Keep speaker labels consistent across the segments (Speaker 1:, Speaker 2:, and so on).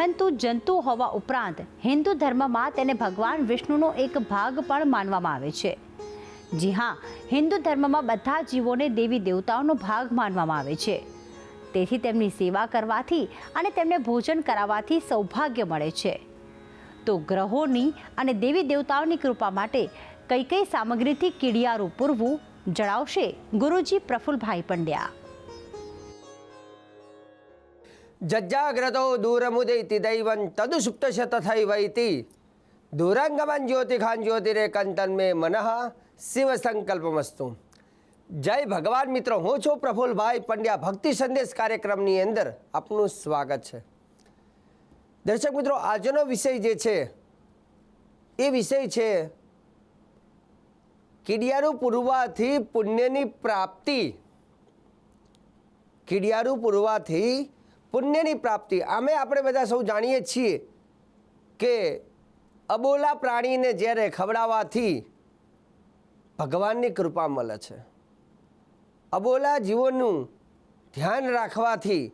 Speaker 1: મહંતુ જંતુ હોવા ઉપરાંત હિન્દુ ધર્મમાં તેને ભગવાન વિષ્ણુનો એક ભાગ પણ માનવામાં આવે છે. જી હા, હિન્દુ ધર્મમાં બધા જીવોને દેવી દેવતાઓનો ભાગ માનવામાં આવે છે. તેથી તેમની સેવા કરવાથી અને તેમને ભોજન કરાવવાથી સૌભાગ્ય મળે છે. તો ગ્રહોની અને દેવી દેવતાઓની કૃપા માટે કઈ કઈ સામગ્રીથી કીડિયારું પૂરવું જણાવશે ગુરુજી પ્રફુલભાઈ પંડ્યા.
Speaker 2: જજ્જાગ્રતો દૂરમુદૈતિ દૈવં તદુસુપ્તશ તથૈવૈતિ દૂરાંગમન જ્યોતિખાન જ્યોતિરેકંતન મે મનઃ શિવ સંકલ્પમસ્તુ જય ભગવાન મિત્રો હું છું પ્રફુલભાઈ પંડ્યા ભક્તિ સંદેશ કાર્યક્રમની અંદર આપનું સ્વાગત છે દર્શક મિત્રો આજનો વિષય જે છે એ વિષય છે કીડિયારું પૂરવાથી પુણ્યની પ્રાપ્તિ કીડિયારું પૂરવાથી પુણ્યની પ્રાપ્તિ. આમે આપણે બધા સૌ જાણીએ છીએ કે અબોલા પ્રાણીને જ્યારે ખવડાવવાથી ભગવાનની કૃપા મળે છે. અબોલા જીવોનું ધ્યાન રાખવાથી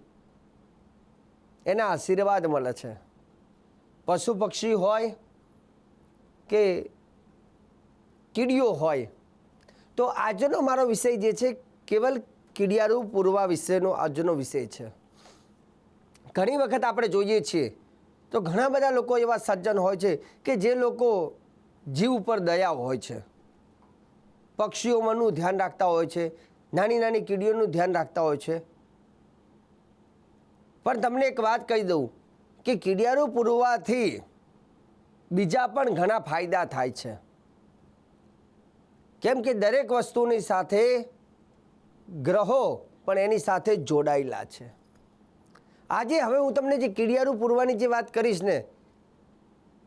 Speaker 2: એના આશીર્વાદ મળે છે. પશુ પક્ષી હોય કે કીડીઓ હોય. તો આજનો મારો વિષય જે છે, કેવલ કીડિયારું પૂરવા વિશેનો આજનો વિષય છે. ઘણી વખત આપણે જોઈએ છીએ, તો ઘણા બધા લોકો એવા સજ્જન હોય છે કે જે લોકો જીવ ઉપર દયા હોય છે. પક્ષીઓમાંનું ધ્યાન રાખતા હોય છે, નાની નાની કીડીઓનું ધ્યાન રાખતા હોય છે. પણ તમને એક વાત કહી દઉં કે કીડિયારું પૂરવાથી બીજા પણ ઘણા ફાયદા થાય છે. કેમ કે દરેક વસ્તુની સાથે ગ્રહો પણ એની સાથે જોડાયેલા છે. આજે હવે હું તમને જે કીડિયારું પૂરવાની જે વાત કરીશ ને,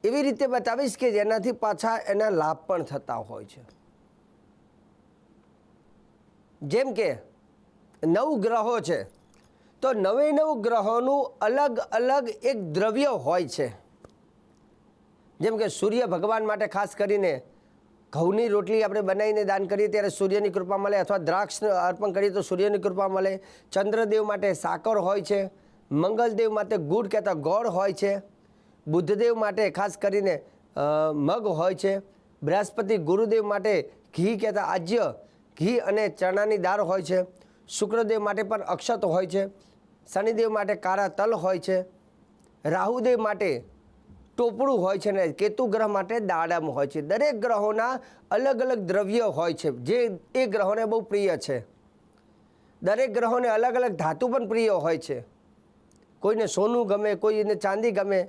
Speaker 2: એવી રીતે બતાવીશ કે જેનાથી પાછા એના લાભ પણ થતા હોય છે. જેમ કે, નવ ગ્રહો છે, તો નવે નવ ગ્રહોનું અલગ અલગ એક દ્રવ્ય હોય છે. જેમ કે સૂર્ય ભગવાન માટે ખાસ કરીને ઘઉંની રોટલી આપણે બનાવીને દાન કરીએ ત્યારે સૂર્યની કૃપા મળે અથવા દ્રાક્ષ અર્પણ કરીએ તો સૂર્યની કૃપા મળે. ચંદ્રદેવ માટે સાકર હોય છે મંગલદેવ માટે ગુડ કહેતા ગોળ હોય છે. બુદ્ધદેવ માટે ખાસ કરીને મગ હોય છે. બૃહસ્પતિ ગુરુદેવ માટે ઘી કહેતા આજ્ય ઘી અને ચણાની દાળ હોય છે. શુક્રદેવ માટે પણ અક્ષત હોય છે. શનિદેવ માટે કાળા તલ હોય છે. રાહુદેવ માટે ટોપડું હોય છે ને કેતુ ગ્રહ માટે દાડમ હોય છે. દરેક ગ્રહોના અલગ અલગ દ્રવ્ય હોય છે. જે એ ગ્રહોને બહુ પ્રિય છે. દરેક ગ્રહોને અલગ અલગ ધાતુ પણ પ્રિય હોય છે. કોઈને સોનું ગમે, કોઈને ચાંદી ગમે,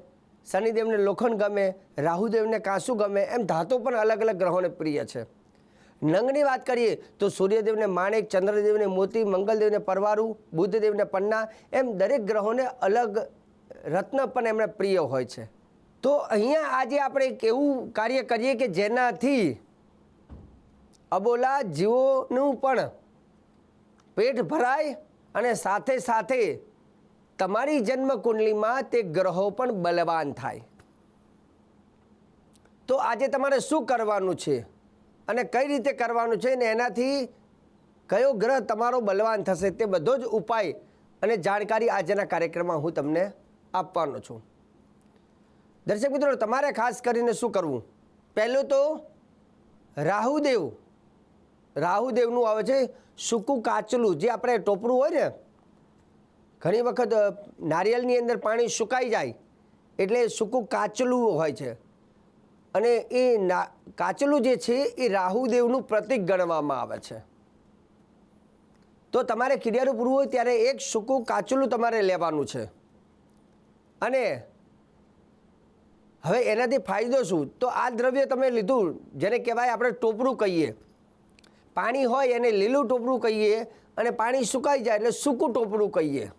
Speaker 2: શનિદેવને લોખંડ ગમે, રાહુદેવને કાંસુ ગમે, એમ ધાતુ પણ અલગ અલગ ગ્રહોને પ્રિય છે. નંગની વાત કરીએ તો સૂર્યદેવને માણેક ચંદ્રદેવને મોતી, મંગલદેવને પરવારું, બુદ્ધદેવને પન્ના, એમ દરેક ગ્રહોને અલગ રત્ન પણ એમને પ્રિય હોય છે. તો અહીંયા આજે આપણે એક એવું કાર્ય કરીએ કે જેનાથી અબોલા જીવોનું પણ પેટ ભરાય અને સાથે સાથે તમારી જન્મ કુંડલીમાં તે ગ્રહો પણ બલવાન થાય. તો આજે તમારે શું કરવાનું છે? અને કઈ રીતે કરવાનું છે? ને એનાથી કયો ગ્રહ તમારો બલવાન થશે તે બધો જ ઉપાય અને જાણકારી આજના કાર્યક્રમમાં હું તમને આપવાનો છું. દર્શક મિત્રો, તમારે ખાસ કરીને શું કરવું? પહેલું તો રાહુદેવ. રાહુદેવનું આવે છે સૂકું કાચલું, જે આપણે ટોપરું હોય ને ઘણી વખત નારિયેળની અંદર પાણી સુકાઈ જાય, એટલે સૂકું કાચલું હોય છે. અને એ કાચલું જે છે, એ રાહુદેવનું પ્રતિક ગણવામાં આવે છે. તો તમારે કિડિયારું પૂરવું હોય ત્યારે એક સૂકું કાચલું તમારે લેવાનું છે. અને હવે એનાથી ફાયદો શું? તો આ દ્રવ્ય તમે લીધું, જેને કહેવાય આપણે ટોપરું કહીએ. પાણી હોય એને લીલું ટોપરું કહીએ અને પાણી સુકાઈ જાય એટલે સૂકું ટોપરું કહીએ.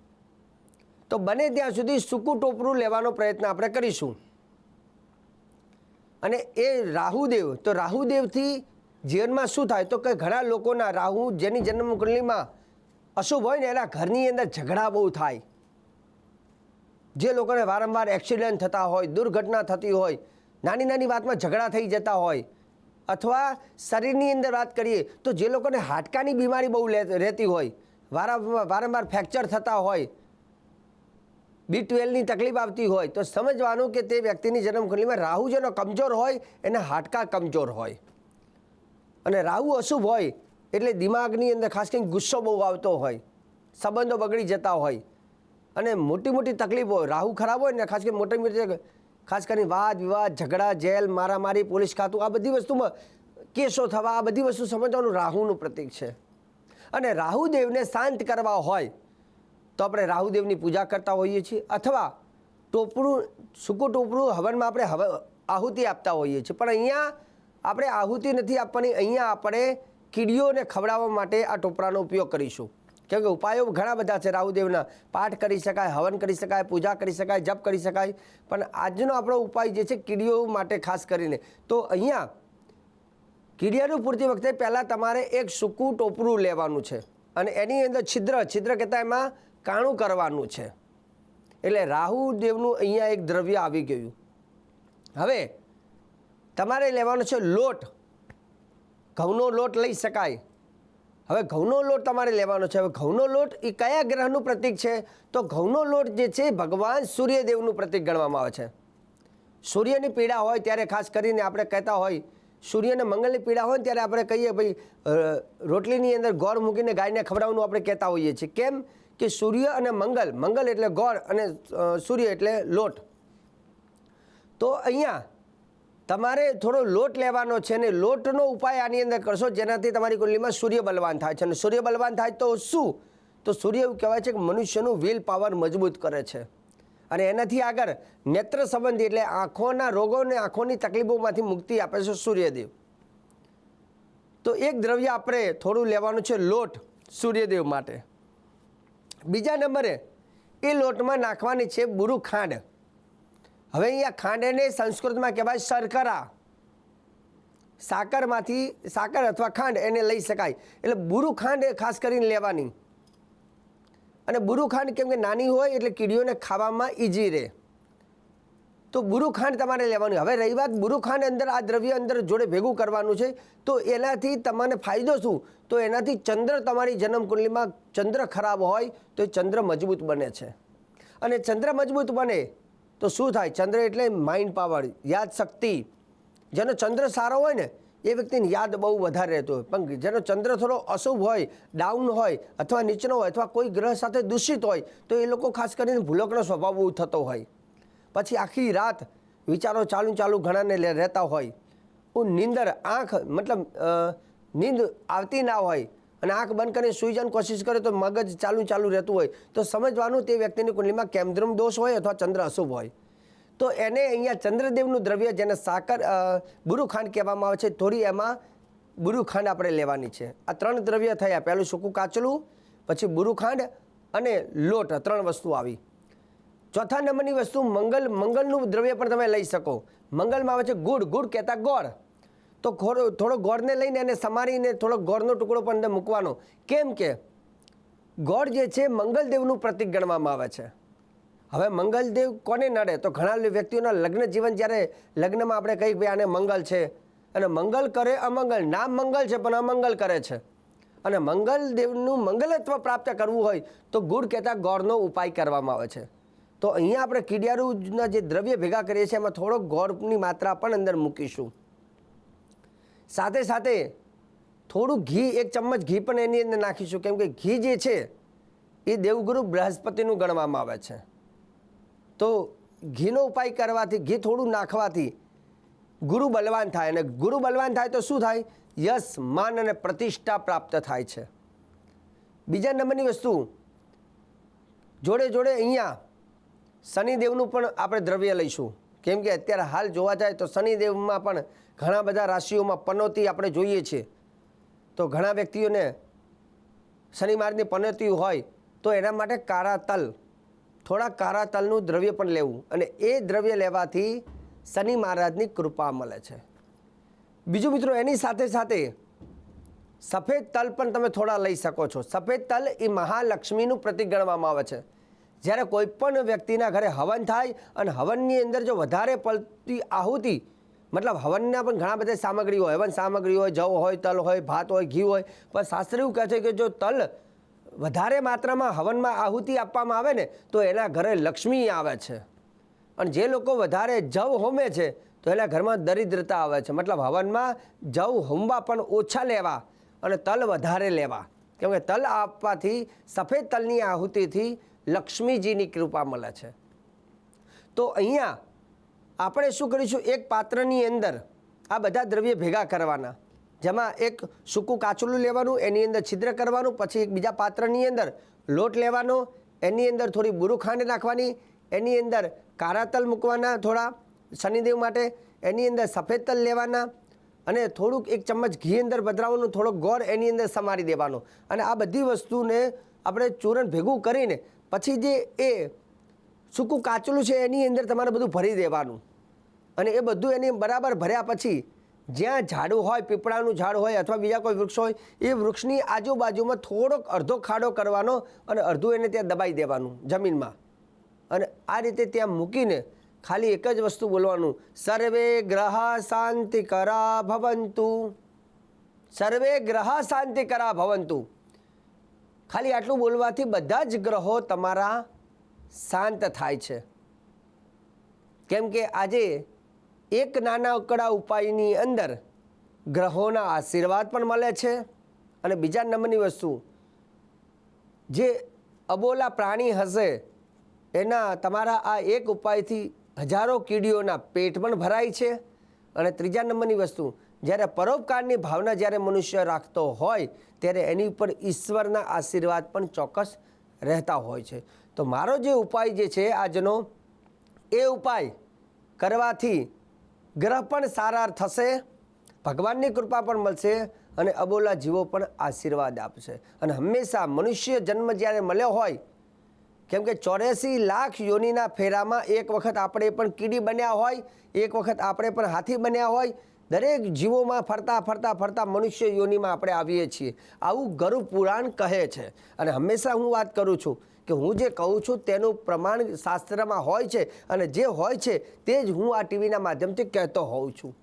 Speaker 2: તો બને ત્યાં સુધી સૂકું ટોપરું લેવાનો પ્રયત્ન આપણે કરીશું. અને એ રાહુદેવ, તો રાહુદેવથી જીવનમાં શું થાય? તો કે ઘણા લોકોના રાહુ જેની જન્મકુંડલીમાં અશુભ હોય ને, એના ઘરની અંદર ઝઘડા બહુ થાય. જે લોકોને વારંવાર એક્સિડન્ટ થતા હોય, દુર્ઘટના થતી હોય, નાની નાની વાતમાં ઝઘડા થઈ જતા હોય, અથવા શરીરની અંદર વાત કરીએ, તો જે લોકોને હાડકાની બીમારી બહુ રહેતી હોય વારંવાર વારંવાર ફ્રેક્ચર થતા હોય બી ટ્વેલ્વની તકલીફ આવતી હોય તો સમજવાનું કે તે વ્યક્તિની જન્મકુંડલીમાં રાહુ જેનો કમજોર હોય, એના હાડકા કમજોર હોય. અને રાહુ અશુભ હોય એટલે દિમાગની અંદર ખાસ કરીને ગુસ્સો બહુ આવતો હોય, સંબંધો બગડી જતા હોય. અને મોટી મોટી તકલીફો, રાહુ ખરાબ હોય ને ખાસ કરીને મોટી મોટી ખાસ કરીને વાદ વિવાદ, ઝઘડા, જેલ, મારામારી, પોલીસ ખાતું, આ બધી વસ્તુમાં કેસો થવા, આ બધી વસ્તુ સમજવાનું રાહુનું પ્રતીક છે. અને રાહુદેવને શાંત કરવા હોય તો આપણે રાહુદેવની પૂજા કરતા હોઈએ છીએ અથવા ટોપરું, સૂકું ટોપરું હવનમાં આપણે હવ, આહુતિ આપતા હોઈએ છીએ. પણ અહીંયા આપણે આહુતિ નથી આપવાની, અહીંયા આપણે કીડીઓને ખવડાવવા માટે આ ટોપરાનો ઉપયોગ કરીશું. કેમ કે ઉપાયો ઘણા બધા છે રાહુદેવના. પાઠ કરી શકાય, હવન કરી શકાય, પૂજા કરી શકાય, જપ કરી શકાય. પણ આજનો આપણો ઉપાય જે છે કીડીઓ માટે ખાસ કરીને. તો અહીંયા કીડિયાનું પૂરતી વખતે પહેલાં તમારે એક સૂકું ટોપરું લેવાનું છે. અને એની અંદર છિદ્ર છિદ્ર કહેતા એમાં કાણું કરવાનું છે. એટલે રાહુદેવનું અહીંયા એક દ્રવ્ય આવી ગયું. હવે તમારે લેવાનો છે લોટ. ઘઉંનો લોટ લઈ શકાય. હવે ઘઉંનો લોટ તમારે લેવાનો છે. હવે ઘઉંનો લોટ એ કયા ગ્રહનું પ્રતીક છે? તો ઘઉંનો લોટ જે છે ભગવાન સૂર્યદેવનું પ્રતીક ગણવામાં આવે છે. સૂર્યની પીડા હોય ત્યારે ખાસ કરીને આપણે કહેતા હોય, સૂર્યને મંગળની પીડા હોય ત્યારે આપણે કહીએ ભાઈ રોટલીની અંદર ગોળ મૂકીને ગાયને ખવડાવવાનું આપણે કહેતા હોઈએ છીએ. કેમ? કે સૂર્ય અને મંગલ મંગલ એટલે ગોળ અને સૂર્ય એટલે લોટ. તો અહીંયા તમારે થોડો લોટ લેવાનો છે અને લોટનો ઉપાય આની અંદર કરશો, જેનાથી તમારી કુંડલીમાં સૂર્ય બલવાન થાય છે. અને સૂર્ય બલવાન થાય તો શું? તો સૂર્ય એવું કહેવાય છે કે મનુષ્યનું વિલ પાવર મજબૂત કરે છે. અને એનાથી આગળ નેત્ર સંબંધી એટલે આંખોના રોગો અને આંખોની તકલીફોમાંથી મુક્તિ આપે છે સૂર્યદેવ. તો એક દ્રવ્ય આપણે થોડું લેવાનું છે લોટ સૂર્યદેવ માટે. બીજા નંબરે, એ લોટમાં નાખવાની છે બુરુ ખાંડ. હવે અહીંયા ખાંડને સંસ્કૃતમાં કહેવાય શર્કરા. સાકરમાંથી, સાકર અથવા ખાંડ એને લઈ શકાય. એટલે બુરુ ખાંડ ખાસ કરીને લેવાની. અને બુરુ ખાંડ કેમ કે નાની હોય એટલે કીડીઓને ખાવામાં ઇઝી રહે. તો બુરુખાંડ તમારે લેવાનું. હવે રહી વાત બુરુખાંડ અંદર, આ દ્રવ્ય અંદર જોડે ભેગું કરવાનું છે, તો એનાથી તમને ફાયદો શું? તો એનાથી ચંદ્ર તમારી જન્મકુંડલીમાં ચંદ્ર ખરાબ હોય, તો એ ચંદ્ર મજબૂત બને છે. અને ચંદ્ર મજબૂત બને, તો શું થાય? ચંદ્ર એટલે માઇન્ડ પાવર યાદ શક્તિ. જેનો ચંદ્ર સારો હોય ને, એ વ્યક્તિને યાદ બહુ વધારે રહેતો હોય. પણ જેનો ચંદ્ર થોડો અશુભ હોય ડાઉન હોય, અથવા નીચનો હોય, અથવા કોઈ ગ્રહ સાથે દૂષિત હોય, તો એ લોકો ખાસ કરીને ભૂલકનો સ્વભાવ થતો હોય. પછી આખી રાત વિચારો ચાલુ ચાલુ ઘણાને રહેતા હોય. હું નીંદર આંખ, મતલબ નીંદ આવતી ના હોય અને આંખ બંધ કરીને સૂઈ જવાની કોશિશ કરે તો મગજ ચાલુ ચાલુ રહેતું હોય. તો સમજવાનું તે વ્યક્તિની કુંડલીમાં કેન્દ્રમ દોષ હોય અથવા ચંદ્ર અશુભ હોય. તો એને અહીંયા ચંદ્રદેવનું દ્રવ્ય જેને સાકર બુરુખાંડ કહેવામાં આવે છે, થોડી એમાં બુરુખાંડ આપણે લેવાની છે. આ ત્રણ દ્રવ્ય થયા. પહેલું સૂકું કાચલું, પછી બુરુખાંડ અને લોટ ત્રણ વસ્તુ આવી. ચોથા નંબરની વસ્તુ મંગલ મંગલનું દ્રવ્ય પણ તમે લઈ શકો. મંગલમાં આવે છે ગુડ ગુડ કહેતા ગોળ. તો થોડો ગોળને લઈને એને સમારીને થોડો ગોળનો ટુકડો પણ અંદર મૂકવાનો. કેમ કે ગોળ જે છે મંગલદેવનું પ્રતિક ગણવામાં આવે છે. હવે મંગલદેવ કોને નડે? તો ઘણા વ્યક્તિઓના લગ્ન જીવન જ્યારે લગ્નમાં આપણે કહીએ ભાઈ આને મંગલ છે. અને મંગલ કરે અમંગલ. નામ મંગલ છે, પણ અમંગલ કરે છે. અને મંગલદેવનું મંગલત્વ પ્રાપ્ત કરવું હોય તો ગુડ કહેતા ગોળનો ઉપાય કરવામાં આવે છે. તો અહીંયા આપણે કીડિયારૂના જે દ્રવ્ય ભેગા કરીએ છીએ, એમાં થોડોક ગોળની માત્રા પણ અંદર મૂકીશું. સાથે સાથે થોડું ઘી, એક ચમચ ઘી પણ એની અંદર નાખીશું. કેમ કે ઘી જે છે, એ દેવગુરુ બૃહસ્પતિનું ગણવામાં આવે છે. તો ઘીનો ઉપાય કરવાથી, ઘી થોડું નાખવાથી ગુરુ બલવાન થાય. અને ગુરુ બલવાન થાય તો શું થાય? યશ માન અને પ્રતિષ્ઠા પ્રાપ્ત થાય છે. બીજા નંબરની વસ્તુ, જોડે જોડે અહીંયા શનિદેવનું પણ આપણે દ્રવ્ય લઈશું. કેમ કે અત્યારે હાલ જોવા જાય તો શનિદેવમાં પણ ઘણા બધા રાશિઓમાં પનોતી આપણે જોઈએ છીએ તો ઘણા વ્યક્તિઓને શનિ માર્ગની પનોતી હોય તો એના માટે કાળા તલ, થોડા કાળા તલનું દ્રવ્ય પણ લેવું. અને એ દ્રવ્ય લેવાથી શનિ મહારાજની કૃપા મળે છે. બીજું મિત્રો, એની સાથે સાથે સફેદ તલ પણ તમે થોડા લઈ શકો છો. સફેદ તલ એ મહાલક્ષ્મીનું પ્રતિક ગણવામાં આવે છે. જ્યારે કોઈ પણ વ્યક્તિના ઘરે હવન થાય અને હવનની અંદર જો વધારે પડતી આહુતિ, મતલબ હવનના પણ ઘણા બધા સામગ્રી હોય, હવન સામગ્રી હોય, જવ હોય, તલ હોય, ભાત હોય, ઘી હોય, પણ શાસ્ત્ર એવું કહે છે કે જો તલ વધારે માત્રામાં હવનમાં આહુતિ આપવામાં આવે ને, તો એના ઘરે લક્ષ્મી આવે છે. અને જે લોકો વધારે જવ હોમે છે, તો એના ઘરમાં દરિદ્રતા આવે છે. મતલબ હવનમાં જવ હોમવા પણ ઓછા લેવા અને તલ વધારે લેવા. કેમ કે તલ આપવાથી, સફેદ તલની આહુતિથી લક્ષ્મીજીની કૃપા મળે છે. તો અહીંયા આપણે શું કરીશું? એક પાત્રની અંદર આ બધા દ્રવ્ય ભેગા કરવાના. જેમાં એક સૂકું કાચુલું લેવાનું, એની અંદર છિદ્ર કરવાનું, પછી એક બીજા પાત્રની અંદર લોટ લેવાનો, એની અંદર થોડી બુરુ ખાંડ નાખવાની, એની અંદર કારા તલ મૂકવાના થોડા શનિદેવ માટે, એની અંદર સફેદ તલ લેવાના, અને થોડુંક એક ચમચ ઘી અંદર પધરાવવાનું થોડોક ગોળ એની અંદર સમારી દેવાનો. અને આ બધી વસ્તુને આપણે ચૂરણ ભેગું કરીને પછી જે એ સૂકું કાચલું છે એની અંદર તમારે બધું ભરી દેવાનું. અને એ બધું એની બરાબર ભર્યા પછી જ્યાં ઝાડું હોય, પીપળાનું ઝાડ હોય અથવા બીજા કોઈ વૃક્ષ હોય, એ વૃક્ષની આજુબાજુમાં થોડોક અડધો ખાડો કરવાનો અને અડધું એને ત્યાં દબાઈ દેવાનું જમીનમાં. અને આ રીતે ત્યાં મૂકીને ખાલી એક જ વસ્તુ બોલવાનું, સર્વે ગ્રહ શાંતિ કરા ભવંતુ. સર્વે ગ્રહ શાંતિ કરા ભવંતુ. ખાલી આટલું બોલવાથી બધા જ ગ્રહો તમારા શાંત થાય છે. કેમ કે આજે એક નાના નાનકડા ઉપાયની અંદર ગ્રહોના આશીર્વાદ પણ મળે છે અને બીજા નંબરની વસ્તુ, જે અબોલા પ્રાણી હશે, એના તમારા આ એક ઉપાયથી હજારો કીડીઓના પેટ પણ ભરાય છે. અને ત્રીજા નંબરની વસ્તુ જ્યારે પરોપકારની ભાવના જ્યારે મનુષ્ય રાખતો હોય, ત્યારે એની ઉપર ઈશ્વરના આશીર્વાદ પણ ચોક્કસ રહેતા હોય છે. તો મારો જે ઉપાય જે છે આજનો, એ ઉપાય કરવાથી ગ્રહ પણ સારા થશે, ભગવાનની કૃપા પણ મળશે અને અબોલા જીવો પણ આશીર્વાદ આપશે. અને હંમેશા મનુષ્ય જન્મ જ્યારે મળ્યો હોય, કેમ કે ચોર્યાસી લાખ યોનિના ફેરામાં એક વખત આપણે પણ કીડી બન્યા હોય, એક વખત આપણે પણ હાથી બન્યા હોય દરેક જીવોમાં ફરતા ફરતા ફરતા મનુષ્ય યોનિમાં આપણે આવીએ છીએ. આવું ગરુડ પુરાણ કહે છે. અને હંમેશા હું વાત કરું છું કે હું જે કહું છું તેનું પ્રમાણ શાસ્ત્રમાં હોય છે અને જે હોય છે તે જ હું આ ટીવીના માધ્યમથી કહેતો હોઉં છું.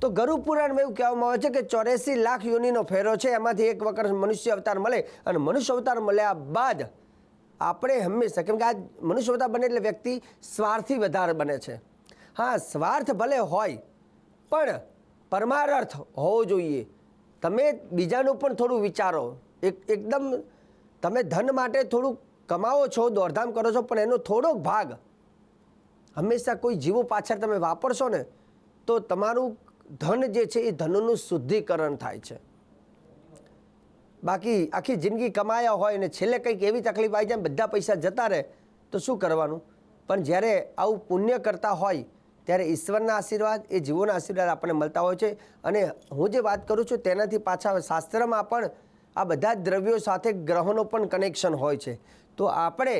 Speaker 2: તો ગરુડ એવું કહેવામાં આવે છે કે ચોર્યાસી લાખ યોનિનો ફેરો છે, એમાંથી એક વખત મનુષ્ય અવતાર મળે અને મનુષ્ય અવતાર મળ્યા બાદ આપણે હંમેશા, કેમ કે આ મનુષ્ય અવતાર બને એટલે વ્યક્તિ સ્વાર્થી વધારે બને છે. હા, સ્વાર્થ ભલે હોય પણ પરમાર્થ હોવો જોઈએ. તમે બીજાનું પણ થોડું વિચારો. એક, એકદમ તમે ધન માટે થોડું કમાવો છો, દોડધામ કરો છો, પણ એનો થોડોક ભાગ હંમેશા કોઈ જીવો પાછળ તમે વાપરશો ને, તો તમારું ધન જે છે એ ધનનું શુદ્ધિકરણ થાય છે. બાકી આખી જિંદગી કમાયા હોય ને છેલ્લે કંઈક એવી તકલીફ આવી જાય બધા પૈસા જતા રહે, તો શું કરવાનું? પણ જ્યારે આવું પુણ્ય કરતા હોય ત્યારે ઈશ્વરના આશીર્વાદ એ જીવોના આશીર્વાદ આપણને મળતા હોય છે. અને હું જે વાત કરું છું તેનાથી પાછા શાસ્ત્રમાં પણ આ બધા જ દ્રવ્યો સાથે ગ્રહોનો પણ કનેક્શન હોય છે. તો આપણે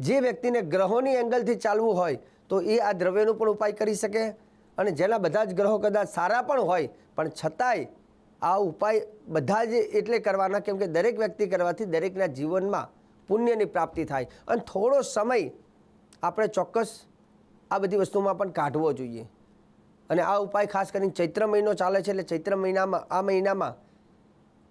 Speaker 2: જે વ્યક્તિને ગ્રહોની એંગલથી ચાલવું હોય તો એ આ દ્રવ્યનો પણ ઉપાય કરી શકે. અને જેના બધા જ ગ્રહો કદાચ સારા પણ હોય, પણ છતાંય આ ઉપાય બધા જ એટલે કરવાના કેમ કે દરેક વ્યક્તિ કરવાથી દરેકના જીવનમાં પુણ્યની પ્રાપ્તિ થાય. અને થોડો સમય આપણે ચોક્કસ આ બધી વસ્તુમાં પણ કાઢવો જોઈએ. અને આ ઉપાય ખાસ કરીને ચૈત્ર મહિનો ચાલે છે એટલે ચૈત્ર મહિનામાં, આ મહિનામાં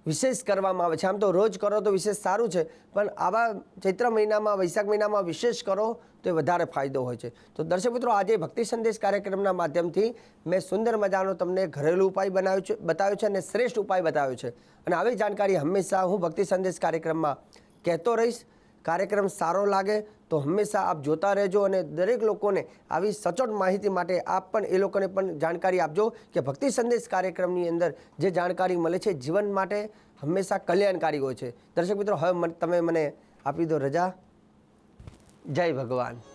Speaker 2: વિશેષ કરવામાં આવે છે. આમ તો રોજ કરો તો વિશેષ સારું છે, પણ આવા ચૈત્ર મહિનામાં, વૈશાખ મહિનામાં વિશેષ કરો તો એ વધારે ફાયદો હોય છે. તો દર્શક મિત્રો, આજે ભક્તિ સંદેશ કાર્યક્રમના માધ્યમથી મેં સુંદર મજાનો તમને ઘરેલું ઉપાય બનાવ્યો છે, બતાવ્યો છે અને શ્રેષ્ઠ ઉપાય બતાવ્યો છે. અને આવી જાણકારી હંમેશા હું ભક્તિ સંદેશ કાર્યક્રમમાં કહેતો રહીશ. કાર્યક્રમ સારો લાગે તો હંમેશા આપ જોતા રહેજો અને દરેક લોકોને આવી સચોટ માહિતી માટે આપ પણ એ લોકોને પણ જાણકારી આપજો કે ભક્તિ સંદેશ કાર્યક્રમની અંદર જે જાણકારી મળે છે જીવન માટે હંમેશા કલ્યાણકારી હોય છે. દર્શક મિત્રો, હવે તમે મને આપી દો રજા. જય ભગવાન.